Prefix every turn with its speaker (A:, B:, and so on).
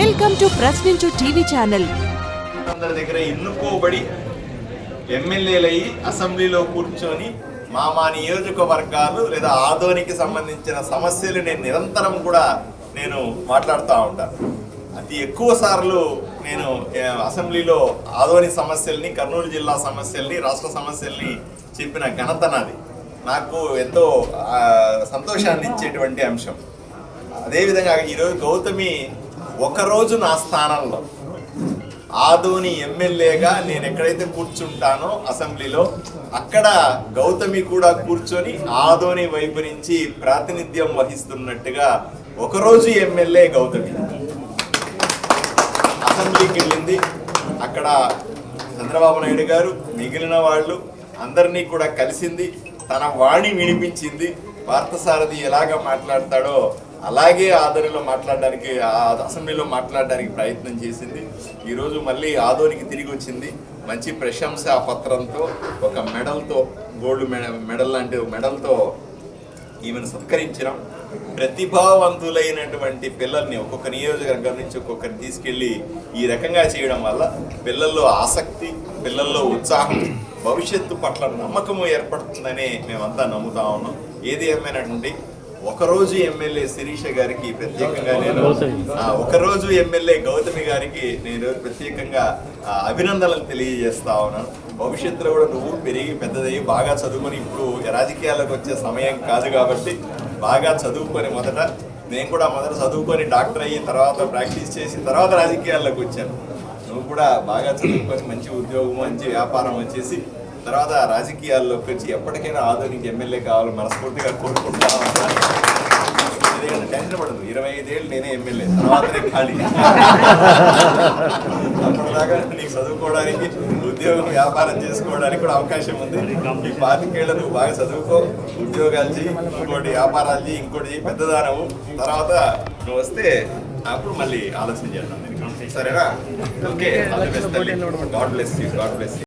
A: Welcome to Prashninchu TV channel
B: అందరి దగ్గర ఎన్నుకోబడి ఎమ్మెల్యేలయ్యి అసెంబ్లీలో కూర్చొని మా మా నియోజకవర్గాలు లేదా ఆదోనికి సంబంధించిన సమస్యలు నేను నిరంతరం కూడా నేను మాట్లాడుతూ ఉంటాను అతి ఎక్కువ సార్లు నేను అసెంబ్లీలో ఆదోని సమస్యల్ని కర్నూలు జిల్లా సమస్యల్ని రాష్ట్ర సమస్యల్ని చెప్పిన ఘనత నాది. నాకు ఎంతో సంతోషాన్ని ఇచ్చేటువంటి అంశం. అదేవిధంగా ఈరోజు గౌతమి ఒకరోజు నా స్థానంలో ఆదోని ఎమ్మెల్యేగా నేను ఎక్కడైతే కూర్చుంటానో అసెంబ్లీలో అక్కడ గౌతమి కూడా కూర్చొని ఆదోని వైపు నుంచి ప్రాతినిధ్యం వహిస్తున్నట్టుగా ఒకరోజు ఎమ్మెల్యే గౌతమి. అసెంబ్లీకి వెళ్ళింది. అక్కడ చంద్రబాబు నాయుడు గారు మిగిలిన వాళ్ళు అందరినీ కూడా కలిసింది. తన వాణి వినిపించింది. పార్థసారథి ఎలాగ మాట్లాడతాడో అలాగే ఆధ్వర్యంలో మాట్లాడడానికి ఆ అసెంబ్లీలో మాట్లాడడానికి ప్రయత్నం చేసింది. ఈరోజు మళ్ళీ ఆదోనికి తిరిగి వచ్చింది. మంచి ప్రశంస పత్రంతో ఒక మెడల్తో గోల్డ్ మెడ మెడల్ లాంటి మెడల్తో ఈమెను సత్కరించడం ప్రతిభావంతులైనటువంటి పిల్లల్ని ఒక్కొక్క నియోజకవర్గం నుంచి ఒక్కొక్కరిని తీసుకెళ్ళి ఈ రకంగా చేయడం వల్ల పిల్లల్లో ఆసక్తి పిల్లల్లో ఉత్సాహం భవిష్యత్తు పట్ల నమ్మకము ఏర్పడుతుందని మేమంతా నమ్ముతా ఉన్నాం. ఏది ఏమైనటువంటి ఒకరోజు ఎమ్మెల్యే శిరీష గారికి ప్రత్యేకంగా నేను ఒకరోజు ఎమ్మెల్యే గౌతమి గారికి నేను ప్రత్యేకంగా అభినందనలు తెలియజేస్తా ఉన్నాను. భవిష్యత్తులో కూడా నువ్వు పెరిగి పెద్దదయ్యి బాగా చదువుకొని ఇప్పుడు రాజకీయాల్లోకి వచ్చే సమయం కాదు కాబట్టి బాగా చదువుకొని మొదట నేను కూడా మొదట చదువుకొని డాక్టర్ అయ్యి తర్వాత ప్రాక్టీస్ చేసి తర్వాత రాజకీయాల్లోకి వచ్చాను. నువ్వు కూడా బాగా చదువుకొని మంచి ఉద్యోగం మంచి వ్యాపారం వచ్చేసి తర్వాత రాజకీయాల్లోకి వచ్చి ఎప్పటికైనా ఆధునిక ఎమ్మెల్యే కావాలని మనస్ఫూర్తిగా కోరుకుంటా ఉన్నాను. ఎందుకంటే టెన్షన్ పడదు. ఇరవై ఐదేళ్ళు నేనే ఎమ్మెల్యే. తర్వాతనే ఖాళీ. అప్పటిదాకా నీకు చదువుకోవడానికి ఉద్యోగం వ్యాపారం చేసుకోవడానికి కూడా అవకాశం ఉంది. ఈ పాతికేళ్ళు నువ్వు బాగా చదువుకో ఉద్యోగాలు చేయి ఇంకోటి వ్యాపారాలు చేయి ఇంకోటి చేయి పెద్దదానవు. తర్వాత నువ్వు వస్తే అప్పుడు మళ్ళీ ఆలోచన చేద్దాం. సరేనా? Okay. God bless you God bless you